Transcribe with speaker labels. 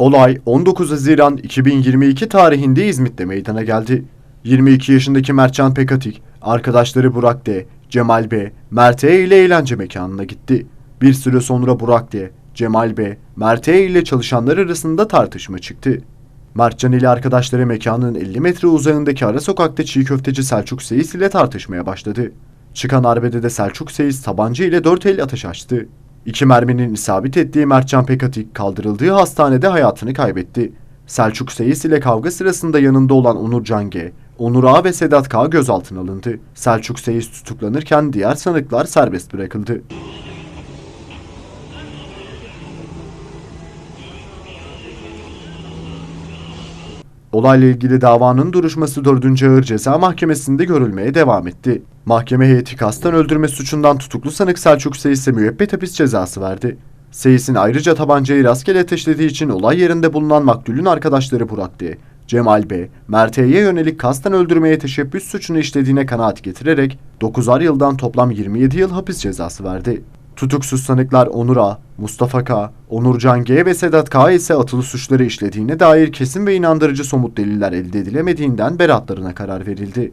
Speaker 1: Olay 19 Haziran 2022 tarihinde İzmit'te meydana geldi. 22 yaşındaki Mertcan Pekatik, arkadaşları Burak D, Cemal B, Mert E ile eğlence mekanına gitti. Bir süre sonra Burak D, Cemal B, Mert E ile çalışanlar arasında tartışma çıktı. Mertcan ile arkadaşları mekanın 50 metre uzağındaki ara sokakta çiğ köfteci Selçuk Seyis ile tartışmaya başladı. Çıkan arbedede Selçuk Seyis tabanca ile 4 el ateş açtı. İki merminin isabet ettiği Mertcan Pekatik kaldırıldığı hastanede hayatını kaybetti. Selçuk Seyis ile kavga sırasında yanında olan Onur Cange, Onur A ve Sedat K gözaltına alındı. Selçuk Seyis tutuklanırken diğer sanıklar serbest bırakıldı. Olayla ilgili davanın duruşması 4. Ağır Ceza Mahkemesi'nde görülmeye devam etti. Mahkeme heyeti kasten öldürme suçundan tutuklu sanık Selçuk Seyis'e müebbet hapis cezası verdi. Seyis'in ayrıca tabancayı rastgele ateşlediği için olay yerinde bulunan maktulün arkadaşları Burak D, Cemal B, Mert E'ye yönelik kasten öldürmeye teşebbüs suçunu işlediğine kanaat getirerek 9'ar yıldan toplam 27 yıl hapis cezası verdi. Tutuksuz sanıklar Onur A, Mustafa K, Onurcan G ve Sedat K ise atılı suçları işlediğine dair kesin ve inandırıcı somut deliller elde edilemediğinden beraatlarına karar verildi.